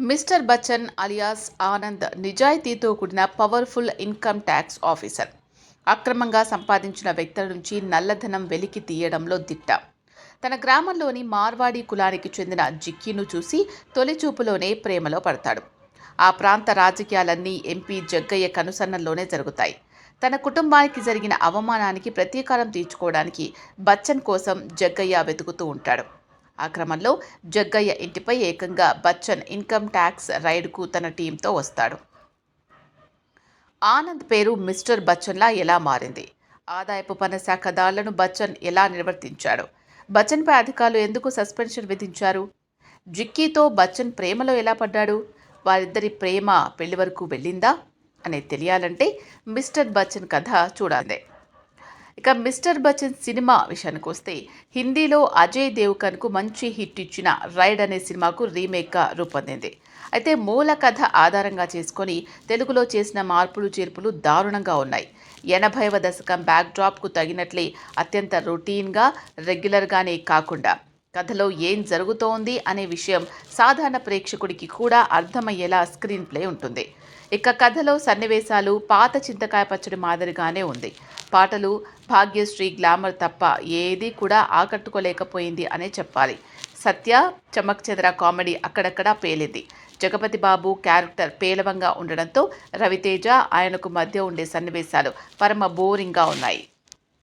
Mister Bachchan alias Anand నిజాయితీతో కూడిన powerful income tax officer. అక్రమంగా సంపాదించిన వ్యక్తుల నుంచి నల్లధనం వెలికి తీయడంలో దిట్ట. తన గ్రామంలోని మార్వాడి కులానికి చెందిన జిక్కీను చూసి తొలిచూపులోనే ప్రేమలో పడతాడు. ఆ ప్రాంత రాజకీయాలన్నీ ఎంపీ జగ్గయ్య కనుసన్నల్లోనే జరుగుతాయి. తన కుటుంబానికి జరిగిన అవమానానికి ప్రతీకారం తీర్చుకోవడానికి బచ్చన్ కోసం జగ్గయ్య వెతుకుతూ ఉంటాడు. ఆ క్రమంలో జగ్గయ్య ఇంటిపై ఏకంగా బచ్చన్ ఇన్కమ్ ట్యాక్స్ రైడ్కు తన టీంతో వస్తాడు. ఆనంద్ పేరు మిస్టర్ బచ్చన్లా ఎలా మారింది? ఆదాయపు పన్ను శాఖ దాళ్ళను బచ్చన్ ఎలా నిర్వర్తించాడు? బచ్చన్పై అధికారులు ఎందుకు సస్పెన్షన్ విధించారు? జిక్కీతో బచ్చన్ ప్రేమలో ఎలా పడ్డాడు? వారిద్దరి ప్రేమ పెళ్ళి వరకు వెళ్ళిందా? అనేది తెలియాలంటే మిస్టర్ బచ్చన్ కథ చూడాలి. ఇక మిస్టర్ బచ్చన్ సినిమా విషయానికి వస్తే హిందీలో అజయ్ దేవ్కన్కు మంచి హిట్ ఇచ్చిన రైడ్ అనే సినిమాకు రీమేక్గా రూపొందింది. అయితే మూల కథ ఆధారంగా చేసుకొని తెలుగులో చేసిన మార్పులు చేర్పులు దారుణంగా ఉన్నాయి. ఎనభైవ దశకం బ్యాక్డ్రాప్కు తగినట్లే అత్యంత రొటీన్గా రెగ్యులర్గానే కాకుండా. కథలో ఏం జరుగుతోంది అనే విషయం సాధారణ ప్రేక్షకుడికి కూడా అర్థమయ్యేలా స్క్రీన్ ప్లే ఉంటుంది. ఇక కథలో సన్నివేశాలు పాత చింతకాయ పచ్చడి మాదిరిగానే ఉంది. పాటలు భాగ్యశ్రీ గ్లామర్ తప్ప ఏది కూడా ఆకట్టుకోలేకపోయింది అనే చెప్పాలి. సత్య చమక్ చంద్ర కామెడీ అక్కడక్కడా పేలింది. జగపతి బాబు క్యారెక్టర్ పేలవంగా ఉండడంతో రవితేజ ఆయనకు మధ్య ఉండే సన్నివేశాలు పరమ బోరింగ్గా ఉన్నాయి.